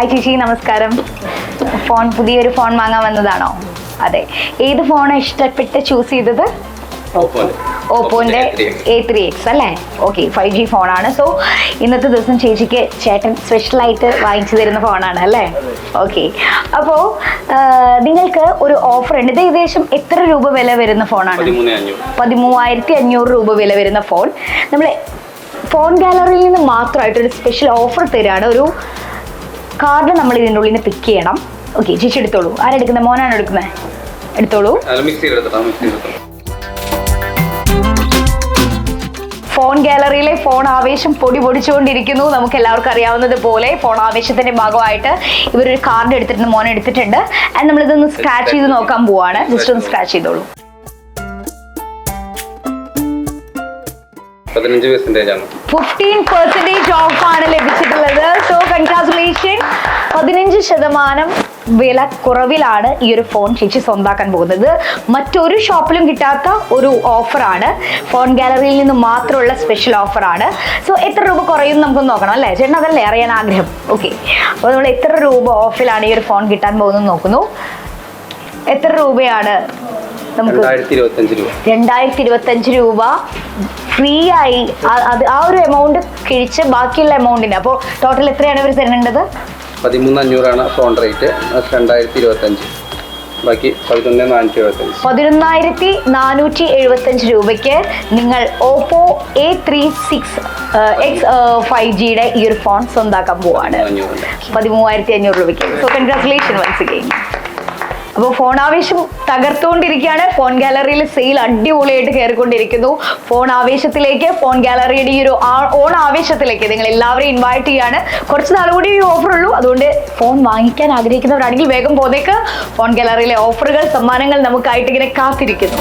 Hi ചേച്ചി നമസ്കാരം. Phone പുതിയൊരു ഫോൺ വാങ്ങാൻ വന്നതാണോ? അതെ. ഏത് ഫോണാണ് ഇഷ്ടപ്പെട്ട് ചൂസ് ചെയ്തത്? ഓപ്പോന്റെ എ ത്രീ എക്സ് അല്ലേ? ഓക്കെ ഫൈവ് ജി ഫോണാണ്. സോ ഇന്നത്തെ ദിവസം ചേച്ചിക്ക് ചേട്ടൻ സ്പെഷ്യലായിട്ട് വാങ്ങിച്ചു തരുന്ന ഫോണാണ് അല്ലേ? ഓക്കെ അപ്പോൾ നിങ്ങൾക്ക് ഒരു ഓഫർ ഉണ്ട്. ഇത് ഏകദേശം എത്ര രൂപ വില വരുന്ന ഫോണാണ്? പതിമൂവായിരത്തി അഞ്ഞൂറ്. രൂപ വില വരുന്ന ഫോൺ. നമ്മൾ ഫോൺ ഗാലറിയിൽ നിന്ന് മാത്രമായിട്ട് ഒരു സ്പെഷ്യൽ ഓഫർ തരാണ്. ഒരു കാർഡ് നമ്മൾ ഇതിന്റെ ഉള്ളിൽ നിന്ന് പിക്ക് ചെയ്യണം. ഓക്കെ ചേച്ചി എടുത്തോളൂ. ആരെടുക്കുന്നത് മോനാണ് എടുക്കുന്നത് എടുത്തോളൂ. ഫോൺ ഗാലറിയിലെ ഫോൺ ആവേശം പൊടി പൊടിച്ചുകൊണ്ടിരിക്കുന്നു. നമുക്ക് എല്ലാവർക്കും അറിയാവുന്നത് പോലെ ഫോൺ ആവേശത്തിന്റെ ഭാഗമായിട്ട് ഇവരൊരു കാർഡ് എടുത്തിട്ടുണ്ട് മോനെ എടുത്തിട്ടുണ്ട്. ആൻഡ് നമ്മൾ ഇതൊന്ന് സ്ക്രാച്ച് ചെയ്ത് നോക്കാൻ പോവാണ്. ജസ്റ്റ് ഒന്ന് സ്ക്രാച്ച് ചെയ്തോളൂ. ആണ്. ഫിഫ്റ്റീൻ പെർസെന്റേജ് ഓഫ് ലഭിച്ചിട്ടുള്ളത് സോ കൺഗ്രാറ്റുലേഷൻ ശതമാനം വില കുറവിലാണ് ഈ ഒരു ഫോൺ ചേച്ചി സ്വന്താക്കാൻ പോകുന്നത്. മറ്റൊരു ഷോപ്പിലും കിട്ടാത്ത ഒരു ഓഫറാണ്. ഫോൺ ഗാലറിയിൽ നിന്ന് മാത്രമുള്ള സ്പെഷ്യൽ ഓഫറാണ്. സോ എത്ര രൂപ കുറയും നമുക്ക് നോക്കണം അല്ലേ? ചേട്ടൻ അതല്ലേ അറിയാൻ ആഗ്രഹം? ഓക്കെ അപ്പോൾ നമ്മൾ എത്ര രൂപ ഓഫിലാണ് ഈ ഒരു ഫോൺ കിട്ടാൻ പോകുന്നത് നോക്കുന്നു. എത്ര രൂപയാണ് നമുക്ക് രണ്ടായിരത്തി ഇരുപത്തഞ്ച് രൂപ ഫ്രീ ആയി അത് ആ ഒരു എമൗണ്ട് കിഴിച്ച് ബാക്കിയുള്ള എമൗണ്ടിന് അപ്പോൾ ടോട്ടൽ എത്രയാണ് ഇവർ തരേണ്ടത്? പതിമൂന്ന് അഞ്ഞൂറാണ് ഫോൺ റേറ്റ് രണ്ടായിരത്തി ഇരുപത്തഞ്ച് ബാക്കി പതിനൊന്ന് നാനൂറ്റി എഴുപത്തഞ്ച് പതിനൊന്നായിരത്തി നാനൂറ്റി എഴുപത്തഞ്ച് രൂപയ്ക്ക് നിങ്ങൾ Oppo A three six X five ജിയുടെ ഈ ഒരു ഫോൺ സ്വന്താക്കാൻ പോവാണ്. പതിമൂവായിരത്തി അഞ്ഞൂറ് രൂപയ്ക്ക്. സോ കൺഗ്രാറ്റുലേഷൻ വൺസ് അഗെയിൻ അപ്പോൾ ഫോൺ ആവേശം തകർത്തുകൊണ്ടിരിക്കുകയാണ്. ഫോൺ ഗാലറിയിൽ സെയിൽ അടിപൊളിയായിട്ട് കയറിക്കൊണ്ടിരിക്കുന്നു. ഫോൺ ആവേശത്തിലേക്ക് ഫോൺ ഗാലറിയുടെ ഈ ഒരു ഓൺ ആവേശത്തിലേക്ക് നിങ്ങൾ എല്ലാവരെയും ഇൻവൈറ്റ് ചെയ്യാണ്. കുറച്ച് നാൾ കൂടി ഈ ഓഫർ ഉള്ളൂ. അതുകൊണ്ട് ഫോൺ വാങ്ങിക്കാൻ ആഗ്രഹിക്കുന്നവരാണെങ്കിൽ വേഗം പോന്നേക്ക്. ഫോൺ ഗാലറിയിലെ ഓഫറുകൾ സമ്മാനങ്ങൾ നമുക്കായിട്ട് ഇങ്ങനെ കാത്തിരിക്കുന്നു.